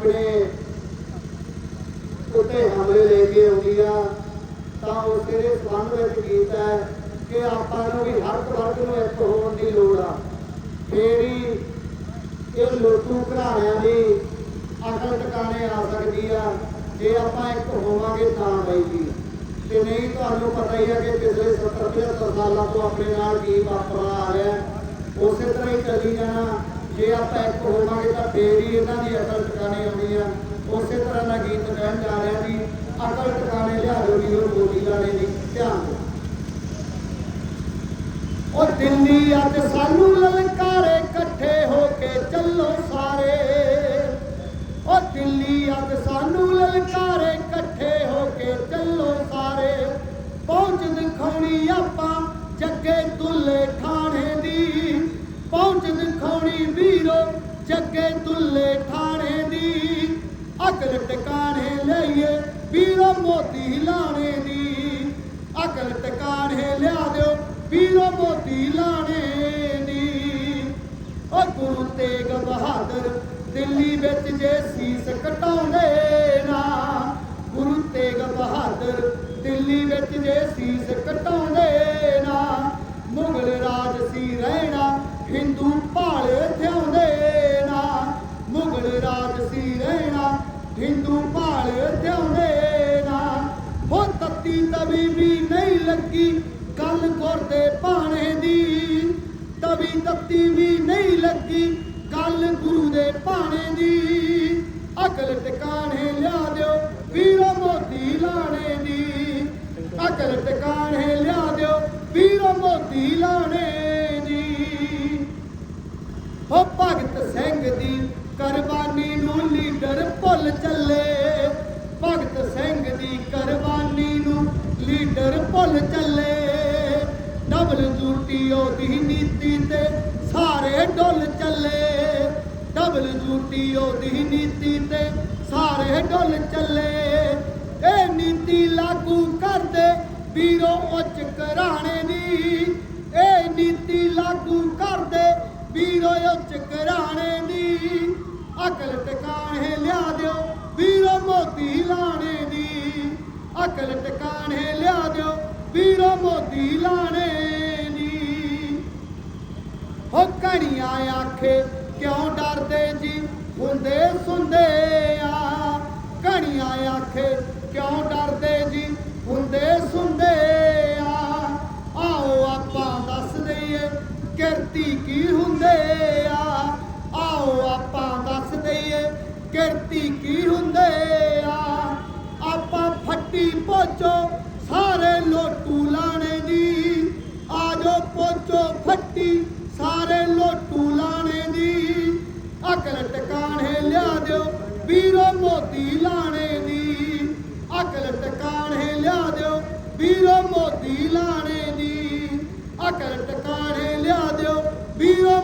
ਆਪਣੇ ਉੱਤੇ ਹਮਲੇ ਲੈ ਕੇ ਆਉਂਦੀ ਆ, ਤਾਂ ਉਸ ਦੇ ਸੰਬੰਧ ਵਿੱਚ ਗੀਤ ਹੈ ਕਿ ਆਪਾਂ ਨੂੰ ਵੀ ਹਰ ਵਰਗ ਨੂੰ ਇੱਕ ਹੋਣ ਦੀ ਲੋੜ ਆ। ਫੇਰ ਹੀ ਇਹ ਲੋਟੂ ਘਰਾਣਿਆਂ ਦੀ ਅਕਲ ਟਿਕਾਣੇ ਆ ਸਕਦੀ ਆ, ਜੇ ਆਪਾਂ ਇੱਕ ਹੋਵਾਂਗੇ ਤਾਂ ਬਈਗੀ ਤੇ ਨਹੀਂ, ਤੁਹਾਨੂੰ ਪਤਾ ਹੀ ਹੈ ਕਿ ਪਿਛਲੇ 70 75 ਸਾਲਾਂ ਤੋਂ ਆਪਣੇ ਨਾਲ ਕੀ ਵਾਪਰਦਾ ਆ ਰਿਹਾ ਉਸੇ ਤਰ੍ਹਾਂ ਹੀ ਚੱਲੀ ਜਾਣਾ। ਜੇ ਆਪਾਂ ਇੱਕ ਹੋਵਾਂਗੇ ਤਾਂ ਫੇਰ ਹੀ ਇਹਨਾਂ ਦੀ ਅਕਲ ਟਿਕਾਣੇ ਆਉਣੀ ਆ, ਉਸੇ ਤਰ੍ਹਾਂ ਦਾ ਗੀਤ ਕਹਿਣ ਜਾ ਰਿਹਾ ਵੀ ਅਕਲ ਟਿਕਾਣੇ ਲਿਆ ਦਿਓ ਵੀ ਉਹ ਬੋਲੀ ਲਾਣੇ ਦੀ, ਧਿਆਨ ਦਿਓ। ਉਹ ਦਿੱਲੀ ਅੱਜ ਸਾਨੂੰ ਲਲਕਾਰੇ ਇਕੱਠੇ ਹੋ ਕੇ ਚੱਲੋ ਸਾਰੇ। ਉਹ ਦਿੱਲੀ ਜੱਗੇ ਦੁੱਲੇ ਠਾਣੇ ਦੀ, ਅਕਲ ਟਿਕਾਣੇ ਲਈਏ ਵੀਰੋ ਮੋਤੀ ਲਾਣੇ ਦੀ। ਅਕਲ ਟਿਕਾਣੇ ਲਿਆ ਦਿਓ ਵੀਰੋ ਮੋਤੀ ਲਾਣੇ ਦੀ। ਓ ਗੁਰੂ ਤੇਗ ਬਹਾਦਰ, ਦਿੱਲੀ ਵਿੱਚ ਜੇ ਸੀਸ ਕਟਾਉਂਦੇ ਨਾ। ਗੁਰੂ ਤੇਗ ਬਹਾਦਰ, ਦਿੱਲੀ ਵਿੱਚ ਜੇ ਸੀਸ ਕਟਾਉਂਦੇ ਹਿੰਦੂ ਭਾਲ ਥਿਆਉਂਦੇ ਨਾ। ਹੋ ਤੱਤੀ ਤਵੀ ਵੀ ਨਹੀਂ ਲੱਗੀ ਕੱਲ ਗੁਰਦੇ ਪਾਣੇ ਦੀ। ਤਵੀ ਤੱਤੀ ਵੀ ਨਹੀਂ ਲੱਗੀ ਕੱਲ ਗੁਰੂ ਦੇ ਭਾਣੇ ਦੀ। ਅਕਲ ਟਿਕਾਣੇ ਲਿਆ ਦਿਓ ਵੀਰੋ ਮੋਤੀ ਲਾਣੇ ਦੀ। ਅਕਲ ਟਿਕਾਣੇ ਲਿਆ ਦਿਓ ਵੀਰੋ ਮੋਤੀ ਲਾਣੇ ਦੀ। ਹੋ ਭਗਤ ਸਿੰਘ ਦੀ ਕੁਰਬਾਨੀ ਲੀਡਰ ਭੁੱਲ ਚੱਲੇ। ਭਗਤ ਸਿੰਘ ਦੀ ਕੁਰਬਾਨੀ ਨੂੰ ਲੀਡਰ ਭੁੱਲ ਚੱਲੇ। ਡਬਲ ਜੂਟੀਓ ਦੀ ਨੀਤੀ ਤੇ ਸਾਰੇ ਡੁੱਲ ਚੱਲੇ। ਡਬਲ ਜੂਟੀਓ ਦੀ ਨੀਤੀ ਤੇ ਸਾਰੇ ਡੁੱਲ ਚੱਲੇ। ਇਹ ਨੀਤੀ ਲਾਗੂ ਕਰਦੇ ਵੀਰੋ ਉੱਚ ਘਰਾਣੇ ਦੀ। ਇਹ ਨੀਤੀ ਲਾਗੂ ਕਰਦੇ ਵੀਰੋ ਉੱਚ ਘਰਾਣੇ ਦੀ। ਅਕਲ ਟਿਕਾਣੇ ਲਿਆ ਦਿਓ, ਵੀਰੋ ਮੋਤੀ ਲਾਣੇ ਦੀ। ਅਕਲ ਟਿਕਾਣੇ ਲਿਆ ਦਿਓ, ਵੀਰੋ ਮੋਤੀ ਲਾਣੇ ਦੀ। ਹੋ ਕਣੀਆਂ ਆਖੇ ਕਿਉਂ ਡਰਦੇ ਜੀ? ਹੁੰਦੇ ਸੁਣਦੇ ਆ। ਕਣੀਆਂ ਆਖੇ ਕਿਉਂ ਡਰਦੇ ਜੀ? ਹੁੰਦੇ ਸੁਣਦੇ ਆ। ਆਓ ਆਪਾਂ ਦੱਸ ਦਈਏ, ਕਿਰਤੀ ਕੀ ਹੁੰਦੇ ਆ? ਕਿਰਤੀ ਕੀ ਹੁੰਦੇ ਆ? ਆਪਾਂ ਫੱਟੀ ਪੋਚੋ, ਸਾਰੇ ਲੋਟੂ ਲਾਣੇ ਦੀ। ਆਜੋ ਪੋਚੋ ਫੱਟੀ, ਸਾਰੇ ਲੋਟੂ ਲਾਣੇ ਦੀ। ਅਕਲ ਟਿਕਾਣੇ ਲਿਆ ਦਿਓ, ਵੀਰੋ ਮੋਤੀ ਲਾਣੇ ਦੀ। ਅਕਲ ਟਿਕਾਣੇ ਲਿਆ ਦਿਓ, ਵੀਰੋ ਮੋਤੀ ਲਾਣੇ ਦੀ। ਅਕਲ ਟਿਕਾਣੇ ਲਿਆ ਦਿਓ, ਵੀਰੋ